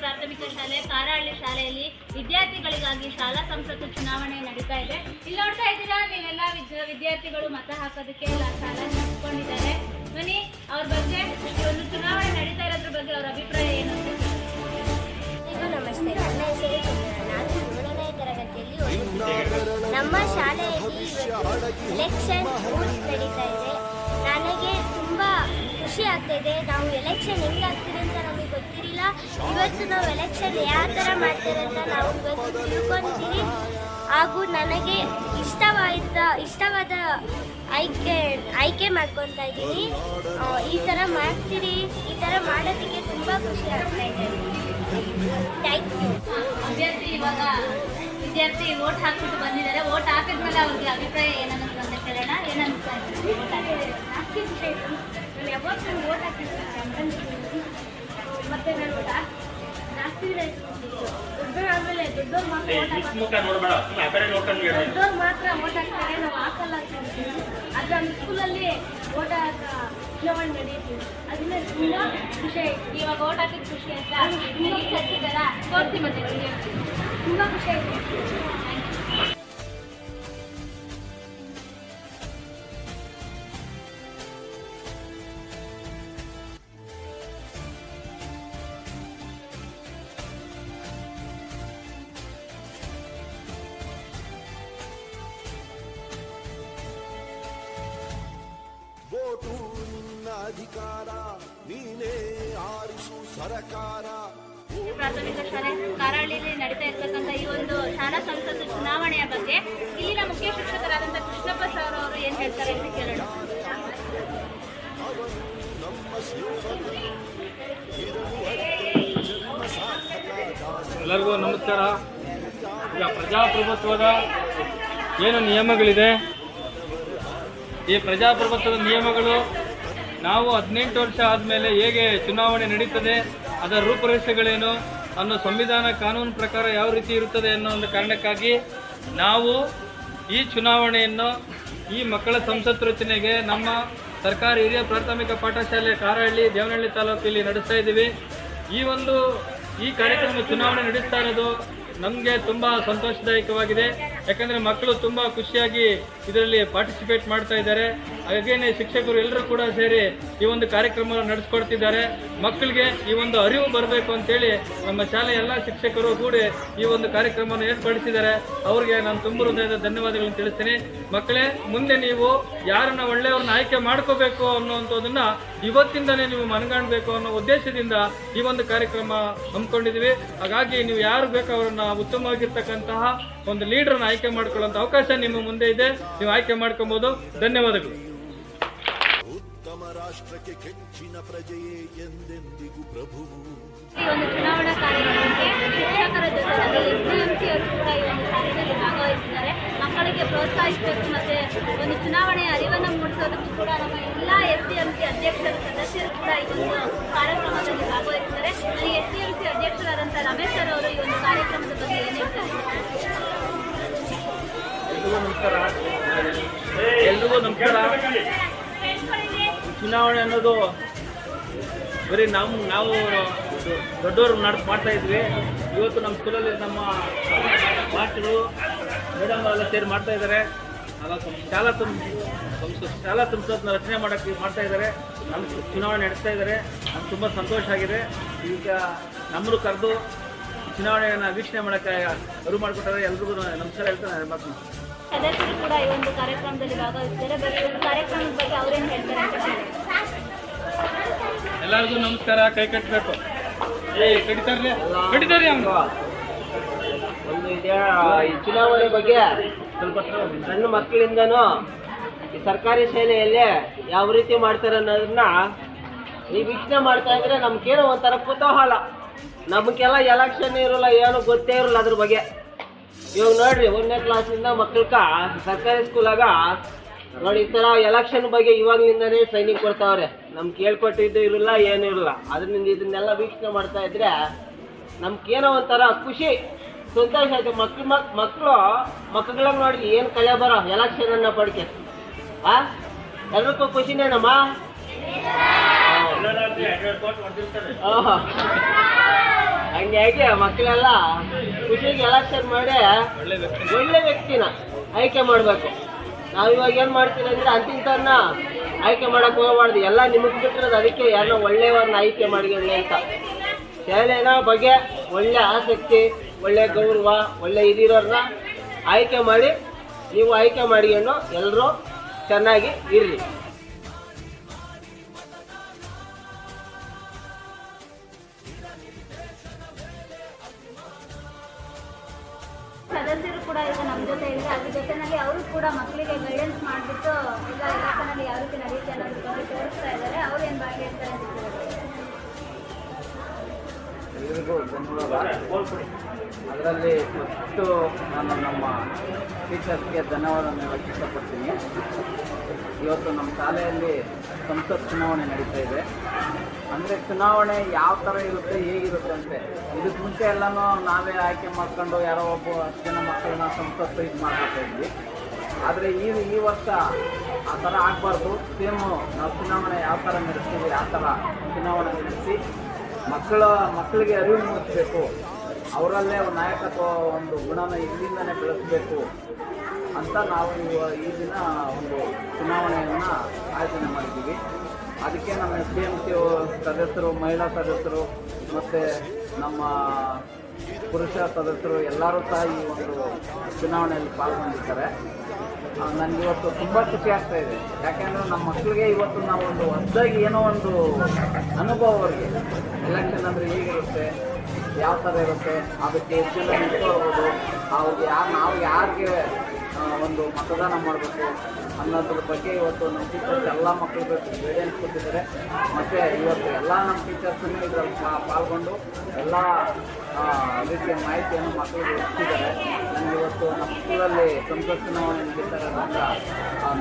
ಪ್ರಾಥಮಿಕ ಶಾಲೆ ಕಾರಹಳ್ಳಿ ಶಾಲೆಯಲ್ಲಿ ವಿದ್ಯಾರ್ಥಿಗಳಿಗಾಗಿ ಶಾಲಾ ಸಂಸತ್ತು ಚುನಾವಣೆ ನಡೀತಾ ಇದೆ. ಇಲ್ಲಿ ನೋಡ್ತಾ ಇದ್ದೀರಾ, ನೀವೆಲ್ಲ ವಿದ್ಯಾರ್ಥಿಗಳು ಮತ ಹಾಕೋದಕ್ಕೆ ಎಲ್ಲ ಶಾಲೆ ನಡೆಸ್ಕೊಂಡಿದ್ದಾರೆ ನಮ್ಮ ಶಾಲೆಯಲ್ಲಿ ಎಲೆಕ್ಷನ್ ನಡೀತಾ ಇದೆ. ನನಗೆ ತುಂಬ ಖುಷಿ ಆಗ್ತಾ ಇದೆ. ನಾವು ಎಲೆಕ್ಷನ್ ಹೆಂಗೆ ಆಗ್ತೀವಿ ಅಂತ ನಮಗೆ ಗೊತ್ತಿರಲಿಲ್ಲ. ಇವತ್ತು ನಾವು ಎಲೆಕ್ಷನ್ ಯಾವ ಥರ ಮಾಡ್ತಾರೆ ಅಂತ ನಾವು ಇವತ್ತು ತಿಳ್ಕೊಂತೀವಿ. ಹಾಗೂ ನನಗೆ ಇಷ್ಟವಾದ ಇಷ್ಟವಾದ ಆಯ್ಕೆ ಆಯ್ಕೆ ಮಾಡ್ಕೊತಾ ಇದ್ದೀನಿ. ಈ ಥರ ಮಾಡ್ತೀರಿ, ಈ ಥರ ಮಾಡೋದಕ್ಕೆ ತುಂಬ ಖುಷಿ ಆಗ್ತಾ ಇದೆ. ಅಭ್ಯರ್ಥಿ ಇವಾಗ, ವಿದ್ಯಾರ್ಥಿ ವೋಟ್ ಹಾಕ್ಬಿಟ್ಟು ಬಂದಿದ್ದಾರೆ. ನಾನು ಓಟ್ ಹಾಕಿರ್ತೀನಿ ಮತ್ತೆ ನಾನು ಓಟ್ ಜಾಸ್ತಿ ದೊಡ್ಡವ್ರು ಆದಮೇಲೆ ದೊಡ್ಡವ್ರು ಮಾತ್ರ ಓಟ್ ದೊಡ್ಡವ್ರು ಮಾತ್ರ ಓಟ್ ಹಾಕ್ತಾರೆ ನಾವು ಹಾಕಲ್ಲ ಅದು ನಮ್ಮ ಸ್ಕೂಲಲ್ಲಿ ಓಟ್ ಚುನಾವಣೆ ನಡೆಯುತ್ತೀವಿ ಅದನ್ನ ತುಂಬ ಖುಷಿ ಆಯ್ತು. ಇವಾಗ ಹಾಕಿದ್ ಖುಷಿ ಆಯ್ತಾ ತೋರಿಸಿ ಮತ್ತೆ ತುಂಬ ಖುಷಿ ಆಯ್ತು. ವೋಟು ನಿನ್ನ ಅಧಿಕಾರ ನೀನೇ ಆರಿಸು ಸರಕಾರ. ಪ್ರಾಥಮಿಕ ಶಾಲೆ ಕಾರಹಳ್ಳಿಯಲ್ಲಿ ನಡೀತಾ ಇರತಕ್ಕಂತ ಈ ಒಂದು ಶಾಲಾ ಸಂಸತ್ತು ಚುನಾವಣೆಯ ಬಗ್ಗೆ ಇಲ್ಲಿನ ಮುಖ್ಯ ಶಿಕ್ಷಕರಾದಂಥ ಕೃಷ್ಣಪ್ಪ ಸರ್ ಅವರು ಏನ್ ಹೇಳ್ತಾರೆ ಅಂತ ಕೇಳೋಣ. ಎಲ್ಲರಿಗೂ ನಮಸ್ಕಾರ. ಈಗ ಪ್ರಜಾಪ್ರಭುತ್ವದ ಏನು ನಿಯಮಗಳಿದೆ? ಈ ಪ್ರಜಾಪ್ರಭುತ್ವದ ನಿಯಮಗಳು ನಾವು ಹದಿನೆಂಟು ವರ್ಷ ಆದಮೇಲೆ ಹೇಗೆ ಚುನಾವಣೆ ನಡೀತದೆ, ಅದರ ರೂಪುರೇಷೆಗಳೇನು, ಅನ್ನೋ ಸಂವಿಧಾನ ಕಾನೂನು ಪ್ರಕಾರ ಯಾವ ರೀತಿ ಇರುತ್ತದೆ ಅನ್ನೋ ಒಂದು ಕಾರಣಕ್ಕಾಗಿ ನಾವು ಈ ಚುನಾವಣೆಯನ್ನು ಈ ಮಕ್ಕಳ ಸಂಸತ್ ರಚನೆಗೆ ನಮ್ಮ ಸರ್ಕಾರಿ ಹಿರಿಯ ಪ್ರಾಥಮಿಕ ಪಾಠಶಾಲೆ ಕಾರಹಳ್ಳಿ, ದೇವನಹಳ್ಳಿ ತಾಲೂಕಲ್ಲಿ ನಡೆಸ್ತಾ ಇದ್ದೀವಿ. ಈ ಒಂದು ಈ ಕಾರ್ಯಕ್ರಮ ಚುನಾವಣೆ ನಡೆಸ್ತಾ ಇರೋದು ನಮಗೆ ತುಂಬ ಸಂತೋಷದಾಯಕವಾಗಿದೆ. ಯಾಕಂದರೆ ಮಕ್ಕಳು ತುಂಬಾ ಖುಷಿಯಾಗಿ ಇದರಲ್ಲಿ ಪಾರ್ಟಿಸಿಪೇಟ್ ಮಾಡ್ತಾ ಇದ್ದಾರೆ. ಹಾಗೇನೆ ಶಿಕ್ಷಕರು ಎಲ್ಲರೂ ಕೂಡ ಸೇರಿ ಈ ಒಂದು ಕಾರ್ಯಕ್ರಮವನ್ನು ನಡೆಸ್ಕೊಡ್ತಿದ್ದಾರೆ. ಮಕ್ಕಳಿಗೆ ಈ ಒಂದು ಅರಿವು ಬರಬೇಕು ಅಂತೇಳಿ ನಮ್ಮ ಶಾಲೆಯ ಎಲ್ಲ ಶಿಕ್ಷಕರು ಕೂಡಿ ಈ ಒಂದು ಕಾರ್ಯಕ್ರಮವನ್ನು ಏರ್ಪಡಿಸಿದ್ದಾರೆ. ಅವರಿಗೆ ನಾನು ತುಂಬ ಹೃದಯದ ಧನ್ಯವಾದಗಳನ್ನು ತಿಳಿಸ್ತೀನಿ. ಮಕ್ಕಳೇ, ಮುಂದೆ ನೀವು ಯಾರನ್ನ ಒಳ್ಳೆಯವ್ರನ್ನ ಆಯ್ಕೆ ಮಾಡ್ಕೋಬೇಕು ಅನ್ನೋವಂಥದ್ದನ್ನ ಇವತ್ತಿಂದನೇ ನೀವು ಮನಗಾಣಬೇಕು ಅನ್ನೋ ಉದ್ದೇಶದಿಂದ ಈ ಒಂದು ಕಾರ್ಯಕ್ರಮ ಹಮ್ಮಿಕೊಂಡಿದ್ದೀವಿ. ಹಾಗಾಗಿ ನೀವು ಯಾರು ಬೇಕೋ ಅವರನ್ನ ಉತ್ತಮವಾಗಿರ್ತಕ್ಕಂತಹ ಒಂದು ಲೀಡರ್ನ ಆಯ್ಕೆ ಮಾಡ್ಕೊಳ್ಳೋಂಥ ಅವಕಾಶ ನಿಮ್ಮ ಮುಂದೆ ಇದೆ. ನೀವು ಆಯ್ಕೆ ಮಾಡ್ಕೊಬೋದು. ಧನ್ಯವಾದಗಳು. ಉತ್ತಮ ರಾಷ್ಟ್ರಕ್ಕೆ ಕೆಚ್ಚಿನ ಪ್ರಜೆಯೇ ಎಂದೆಂದಿಗೂ ಪ್ರಭುವು ಈ ಒಂದು ಚುನಾವಣಾ ಕಾರ್ಯಕ್ರಮಕ್ಕೆ ಶಿಕ್ಷಕರ ಜೊತೆಗೆ ಎಸ್ಡಿಎಂಸಿ ಅವರು ಕೂಡ ಈ ಒಂದು ಕಾರ್ಯದಲ್ಲಿ ಭಾಗವಹಿಸಿದ್ದಾರೆ. ಮಕ್ಕಳಿಗೆ ಪ್ರೋತ್ಸಾಹಿಸಬೇಕು ಮತ್ತೆ ಒಂದು ಚುನಾವಣೆಯ ಅರಿವನ್ನು ಮೂಡಿಸೋದಕ್ಕೂ ಕೂಡ ನಮ್ಮ ಎಲ್ಲ ಎಸ್ ಡಿ ಎಂ ಸಿ ಅಧ್ಯಕ್ಷರು ಸದಸ್ಯರು ಕೂಡ ಈ ಒಂದು ಕಾರ್ಯಕ್ರಮದಲ್ಲಿ ಭಾಗವಹಿಸಿದ್ದಾರೆ. ಅಲ್ಲಿ ಎಸ್ ಡಿ ಎಂ ಸಿ ಅಧ್ಯಕ್ಷರಾದಂಥ ರಮೇಶ್ ಸರ್ ಅವರು ಈ ಒಂದು ಕಾರ್ಯಕ್ರಮದ ಬಗ್ಗೆ ಏನು ಹೇಳ್ತಾರೆ ಎಲ್ರಿಗೂ ನಮಸ್ಕಾರ. ಚುನಾವಣೆ ಅನ್ನೋದು ಬರೀ ನಮ್ಮ ನಾವು ದೊಡ್ಡವರು ನಡ್ ಮಾಡ್ತಾ ಇದ್ವಿ. ಇವತ್ತು ನಮ್ಮ ಸ್ಕೂಲಲ್ಲಿ ನಮ್ಮ ಮಾಸ್ಟ್ರು, ಮೇಡಮ್ ಎಲ್ಲ ಸೇರಿ ಮಾಡ್ತಾ ಇದ್ದಾರೆ ಶಾಲಾ ತುಂಬ ಶಾಲಾ ಸಂಸತ್ನ ರಚನೆ ಮಾಡೋಕ್ಕೆ ಮಾಡ್ತಾ ಇದ್ದಾರೆ ನಮ್ಮ ಚುನಾವಣೆ ನಡೆಸ್ತಾ ಇದ್ದಾರೆ ನಮ್ಗೆ ತುಂಬ ಸಂತೋಷ ಆಗಿದೆ. ಈಗ ನಮ್ಮನ್ನು ಕರೆದು ಚುನಾವಣೆಯನ್ನು ವೀಕ್ಷಣೆ ಮಾಡೋಕ್ಕೆ ಅರಿವು ಮಾಡಿಕೊಟ್ಟಾರೆ. ಎಲ್ರಿಗೂ ನಮಸ್ಕಾರ ಹೇಳ್ತಾರೆ ಸದಸ್ಯರು ಕೂಡ ಈ ಒಂದು ಕಾರ್ಯಕ್ರಮದಲ್ಲಿ ಭಾಗವಹಿಸಿದ್ದಾರೆ. ಬಟ್ ಕಾರ್ಯಕ್ರಮದ ಬಗ್ಗೆ ಅವರೇನು ಹೇಳ್ತಾರೆ? ಎಲ್ಲರಿಗೂ ನಮಸ್ಕಾರ, ಕೈ ಕಟ್ಟಬೇಕು ಏ ಕಡಿತಾರ್ರಿ ಕಡಿತಾರ್ರಿ ಈ ಚುನಾವಣೆ ಬಗ್ಗೆ ಸ್ವಲ್ಪ ಸಣ್ಣ ಮಕ್ಕಳಿಂದನೂ ಈ ಸರ್ಕಾರಿ ಶಾಲೆಯಲ್ಲಿ ಯಾವ ರೀತಿ ಮಾಡ್ತಾರೆ ಅನ್ನೋದನ್ನ ಈ ವೀಕ್ಷಣೆ ಮಾಡ್ತಾ ಇದ್ರೆ ನಮ್ಗೇನೋ ಒಂಥರ ಕುತೂಹಲ. ನಮಗೆಲ್ಲ ಎಲೆಕ್ಷನ್ ಇರೋಲ್ಲ, ಏನು ಗೊತ್ತೇ ಇರಲ್ಲ ಅದ್ರ ಬಗ್ಗೆ. ಇವಾಗ ನೋಡ್ರಿ ಒಂದನೇ ಕ್ಲಾಸಿಂದ ಮಕ್ಕಳಕ್ಕ ಸರ್ಕಾರಿ ಸ್ಕೂಲಾಗ ನೋಡಿ, ಈ ತರ ಎಲೆಕ್ಷನ್ ಬಗ್ಗೆ ಇವಾಗ್ಲಿಂದಾನೇ ಟ್ರೈನಿಂಗ್ ಕೊಡ್ತಾವ್ರೆ. ನಮ್ಗೆ ಕೇಳ್ಕೊಟ್ಟಿದ್ದು ಇರಲ್ಲ, ಏನೂ ಇರಲ್ಲ. ಅದರಿಂದ ಇದನ್ನೆಲ್ಲ ವೀಕ್ಷಣೆ ಮಾಡ್ತಾ ಇದ್ರೆ ನಮ್ಗೇನೋ ಒಂಥರ ಖುಷಿ, ಸಂತೋಷ ಆಯ್ತು. ಮಕ್ಳು ಮಕ್ ಮಕ್ಕಳು ಮಕ್ಕಳನ್ನ ನೋಡಿ ಏನು ಕಲೆ ಬರೋ ಎಲೆಕ್ಷನ್ ಅನ್ನ ಪಡಿಕೆ. ಆ? ಎಲ್ರಿಗೂ ಖುಷಿನೇನಮ್ಮ ಹಂಗೆ ಹಂಗಾಗಿ ಆ ಮಕ್ಕಳೆಲ್ಲ ಖುಷಿಗೆ ಎಲೆಕ್ಷನ್ ಮಾಡಿ ಒಳ್ಳೆ ವ್ಯಕ್ತಿನ ಆಯ್ಕೆ ಮಾಡಬೇಕು. ನಾವು ಇವಾಗ ಏನು ಮಾಡ್ತೀವಿ ಅಂದರೆ ಅಂತಿಂತವ್ರನ್ನ ಆಯ್ಕೆ ಮಾಡೋಕೆ ಹೋಗಬಾರ್ದು. ಎಲ್ಲ ನಿಮಗೆ ಬಿಟ್ಟಿರೋದು ಅದಕ್ಕೆ ಯಾರನ್ನ ಒಳ್ಳೆಯವ್ರನ್ನ ಆಯ್ಕೆ ಮಾಡಿಕೊಳ್ಳಿ ಅಂತ. ಶಾಲೆನ ಬಗ್ಗೆ ಒಳ್ಳೆ ಆಸಕ್ತಿ, ಒಳ್ಳೆ ಗೌರವ, ಒಳ್ಳೆ ಇದಿರೋರನ್ನ ಆಯ್ಕೆ ಮಾಡಿ, ನೀವು ಆಯ್ಕೆ ಮಾಡಿಕೊಂಡು ಎಲ್ಲರೂ ಚೆನ್ನಾಗಿ ಇರ್ರಿ ಸದಸ್ಯರು ಕೂಡ ಈಗ ನಮ್ಮ ಜೊತೆ ಇದೆ ಅದ್ರ ಜೊತೆನಲ್ಲಿ ಅವರು ಕೂಡ ಮಕ್ಕಳಿಗೆ ಗೈಡೆನ್ಸ್ ಮಾಡಿಬಿಟ್ಟು ಈಗ ಇಲಾಖೆನಲ್ಲಿ ಯಾವ ರೀತಿ ನಡೆಯುತ್ತೆ ಅನ್ನೋದ್ರ ಬಗ್ಗೆ ತೋರಿಸ್ತಾ ಇದ್ದಾರೆ. ಅವ್ರು ಏನು ಭಾಗಿಯಾಗ್ತಾರೆ ಅಂತ ಅದರಲ್ಲಿ ಫಸ್ಟು ನಾನು ನಮ್ಮ ಟೀಚರ್ಸ್ಗೆ ಧನ್ಯವಾದ ಹೇಳಕ್ಕೆ ಇಷ್ಟಪಡ್ತೀನಿ. ಇವತ್ತು ನಮ್ಮ ಶಾಲೆಯಲ್ಲಿ ಸಂಸತ್ ಚುನಾವಣೆ ನಡೀತಾ ಇದೆ. ಅಂದರೆ ಚುನಾವಣೆ ಯಾವ ಥರ ಇರುತ್ತೆ, ಹೇಗಿರುತ್ತೆ ಅಂದರೆ ಇದಕ್ಕೆ ಮುಂಚೆ ಎಲ್ಲನೂ ನಾವೇ ಆಯ್ಕೆ ಮಾಡ್ಕೊಂಡು ಯಾರೋ ಒಬ್ಬ ಜನ ಮಕ್ಕಳನ್ನ ಸಂಸತ್ತು ಇದು ಮಾಡ್ತಾ ಇದ್ವಿ. ಆದರೆ ಈ ಈ ವರ್ಷ ಆ ಥರ ಆಗಬಾರ್ದು. ಸೇಮು ನಾವು ಚುನಾವಣೆ ಯಾವ ಥರ ನಡೆಸ್ತೀವಿ, ಆ ಥರ ಚುನಾವಣೆ ನಡೆಸಿ ಮಕ್ಕಳ, ಮಕ್ಕಳಿಗೆ ಅರಿವು ಮೂಡಿಸ್ಬೇಕು. ಅವರಲ್ಲೇ ನಾಯಕತ್ವ ಒಂದು ಗುಣನ ಇಲ್ಲಿಂದನೇ ಬೆಳೆಸಬೇಕು ಅಂತ ನಾವು ಈ ದಿನ ಒಂದು ಚುನಾವಣೆಯನ್ನು ಆಯೋಜನೆ ಮಾಡಿದ್ದೀವಿ. ಅದಕ್ಕೆ ನಮ್ಮ ಎಸ್ ಡಿ ಎಂ ಸಿ ಸದಸ್ಯರು, ಮಹಿಳಾ ಸದಸ್ಯರು ಮತ್ತು ನಮ್ಮ ಪುರುಷ ಸದಸ್ಯರು ಎಲ್ಲರೂ ಸಹ ಈ ಒಂದು ಚುನಾವಣೆಯಲ್ಲಿ ಪಾಲ್ಗೊಂಡಿದ್ದಾರೆ. ನನಗೆ ಇವತ್ತು ತುಂಬ ಖುಷಿ ಆಗ್ತಾ ಇದೆ. ಯಾಕೆಂದರೆ ನಮ್ಮ ಮಕ್ಕಳಿಗೆ ಇವತ್ತು ನಾವು ಒಂದು ಹೊಸದಾಗಿ ಏನೋ ಒಂದು ಅನುಭವ ಅವರಿಗೆ. ಎಲೆಕ್ಷನ್ ಅಂದರೆ ಹೇಗಿರುತ್ತೆ? ಯಾವ ಥರ ಇರುತ್ತೆ, ಅದಕ್ಕೆ ಎಷ್ಟು ಜನ ನಿಂತ್ಕೊಳ್ಬೋದು ಅವ್ರಿಗೆ ಯಾರು ನಾವು ಯಾರಿಗೆ ಒಂದು ಮತದಾನ ಮಾಡಬೇಕು ಅನ್ನೋದ್ರ ಬಗ್ಗೆ ಇವತ್ತು ನಮ್ಮ ಟೀಚರ್ಸ್ ಎಲ್ಲ ಮಕ್ಕಳಿಗೆ ಗೈಡೆನ್ಸ್ ಕೊಟ್ಟಿದ್ದಾರೆ. ಮತ್ತು ಇವತ್ತು ಎಲ್ಲ ನಮ್ಮ ಟೀಚರ್ಸನ್ನು ಇದರಲ್ಲಿ ಪಾಲ್ಗೊಂಡು ಎಲ್ಲ ರೀತಿಯ ಮಾಹಿತಿಯನ್ನು ಮಕ್ಕಳಿಗೆ ಇಟ್ಟಿದ್ದಾರೆ ನನಗೆ ಇವತ್ತು ನಮ್ಮ ಸ್ಕೂಲಲ್ಲಿ ಚುನಾವಣೆ ನಡೀತಾರೆ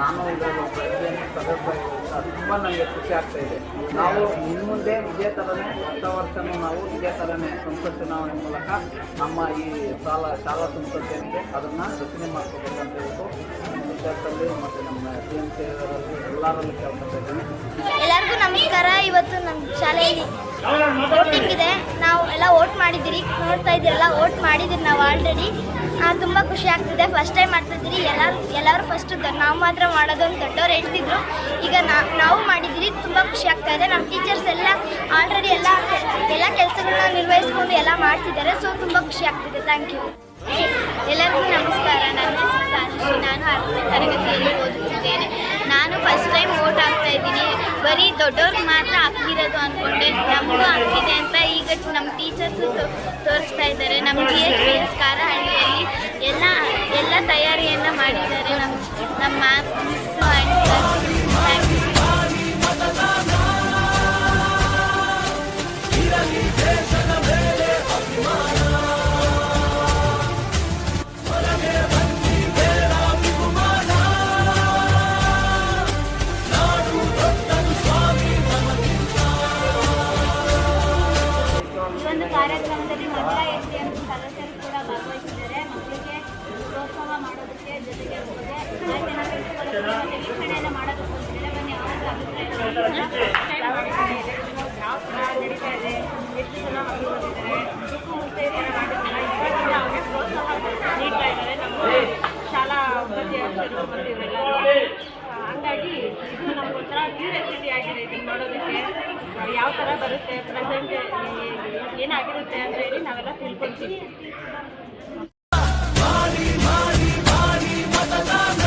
ನಾನು ಇದರಲ್ಲಿ ಎಸ್ ಸದಸ್ಯ ತುಂಬ ನನಗೆ ಖುಷಿ ಆಗ್ತಾ ಇದೆ. ನಾವು ಇನ್ನು ಮುಂದೆ ಇದೇ ಥರನೇ ಹೊಸ ವರ್ಷನೂ ನಾವು ಇದೇ ಥರನೇ ಸಂಸತ್ ಚುನಾವಣೆ ಮೂಲಕ ನಮ್ಮ ಈ ಸಾಲ ಶಾಲಾ ಸಂಸತ್ ಏನಿದೆ, ಅದನ್ನು ರಚನೆ ಮಾಡ್ಕೋಬೇಕಂತ ನಮ್ಮ ಟೀಚರ್ಸಲ್ಲಿ ಮತ್ತು ನಮ್ಮ ಸಿ ಎಂ ಸಿ ಎಲ್ಲರಲ್ಲೂ ಕೇಳ್ಕೊತಾ ಎಲ್ಲರಿಗೂ ನಮಸ್ಕಾರ. ಇವತ್ತು ನಮ್ಮ ಶಾಲೆಯಲ್ಲಿ ವೋಟಿಂಗ್ ಇದೆ. ನಾವು ಎಲ್ಲ ವೋಟ್ ಮಾಡಿದ್ದೀರಿ. ನೋಡ್ತಾ ಇದ್ದೀರಲ್ಲ ವೋಟ್ ಮಾಡಿದ್ದೀರಿ ನಾವು ಆಲ್ರೆಡಿ ತುಂಬ ಖುಷಿ ಆಗ್ತಿದೆ. ಫಸ್ಟ್ ಟೈಮ್ ಮಾಡ್ತಿದ್ದೀರಿ ಎಲ್ಲರೂ ಎಲ್ಲರೂ ಫಸ್ಟ್ ನಾವು ಮಾತ್ರ ಮಾಡೋದು ಅಂತ ದೊಡ್ಡವ್ರು ಹೇಳ್ತಿದ್ರು. ಈಗ ನಾವು ಮಾಡಿದ್ದೀರಿ. ತುಂಬ ಖುಷಿ ಆಗ್ತಾ ಇದೆ. ನಮ್ಮ ಟೀಚರ್ಸ್ ಎಲ್ಲ ಆಲ್ರೆಡಿ ಎಲ್ಲ ಎಲ್ಲ ಕೆಲಸಗಳನ್ನ ನಿರ್ವಹಿಸ್ಕೊಂಡು ಎಲ್ಲ ಮಾಡ್ತಿದ್ದಾರೆ. ಸೊ ತುಂಬ ಖುಷಿ ಆಗ್ತಿದೆ. ಥ್ಯಾಂಕ್ ಯು ಎಲ್ಲರಿಗೂ ನಮಸ್ಕಾರ. ನನ್ನ ಹೆಸರು ನಾನು ಹತ್ತನೇ ತರಗತಿಯಲ್ಲಿ ಓದುತ್ತಿದ್ದೇನೆ. ನಾನು ಫಸ್ಟ್ ಟೈಮ್ ಓಟ್ ಆಗ್ತಾ ಇದ್ದೀನಿ. ಬರೀ ದೊಡ್ಡವ್ರಿಗೆ ಮಾತ್ರ ಆಗ್ತಿರೋದು ಅಂದ್ಕೊಂಡೆ ನಮಗೂ ಆಗ್ತಿದೆ ಅಂತ ಈಗ ನಮ್ಮ ಟೀಚರ್ಸು ತೋರಿಸ್ತಾ ಇದ್ದಾರೆ. ನಮ್ಮ ಡಿ ಎಚ್ ಪಿ ಎಸ್ ಕಾರಹಳ್ಳಿಯಲ್ಲಿ ಎಲ್ಲ ಎಲ್ಲ ತಯಾರಿಯನ್ನು ಮಾಡಿದ್ದಾರೆ ನಮ್ಮ ನಮ್ಮ ಕಾರ್ಯಕ್ರಮದಲ್ಲಿ ಮಹಿಳಾ ಎಸ್ ಡಿ ಎಂ ಸದಸ್ಯರು ಕೂಡ ಭಾಗವಹಿಸಿದ್ದಾರೆ. ಮಕ್ಕಳಿಗೆ ಪ್ರೋತ್ಸಾಹ ಮಾಡೋದಕ್ಕೆ ಜೊತೆಗೆ ವೀಕ್ಷಣೆಯನ್ನು ಮಾಡೋದಕ್ಕೋಸ್ಕರ ಬನ್ನಿ ಅವರ ಯಾವ ಥರ ನಡೀತಾ ಇದೆ ಎಷ್ಟು ಜನ ಮಕ್ಕಳು ಬಂದಿದ್ದಾರೆ ಪ್ರೋತ್ಸಾಹ ನೀಡ್ತಾ ಇದ್ದಾರೆ ನಮ್ಮ ಶಾಲಾ ಉಪಾಧ್ಯಾಯರು ಮತ್ತು ಇವರೆಲ್ಲರೂ ಆ, ಹಂಗಾಗಿ ಇದು ನಮ್ಗೊಂಥರ ಕ್ಯೂರಿಯಾಸಿಟಿ ಆಗಿದೆ ಇದನ್ನು ನೋಡೋದಕ್ಕೆ ಯಾವ ಥರ ಬರುತ್ತೆ ಪ್ರೆಸೆಂಟ್ ಏನಾಗಿರುತ್ತೆ ಅಂತ ಹೇಳಿ ನಾವೆಲ್ಲ ತಿಳ್ಕೊಳ್ತೀವಿ. ಮತದಾನ.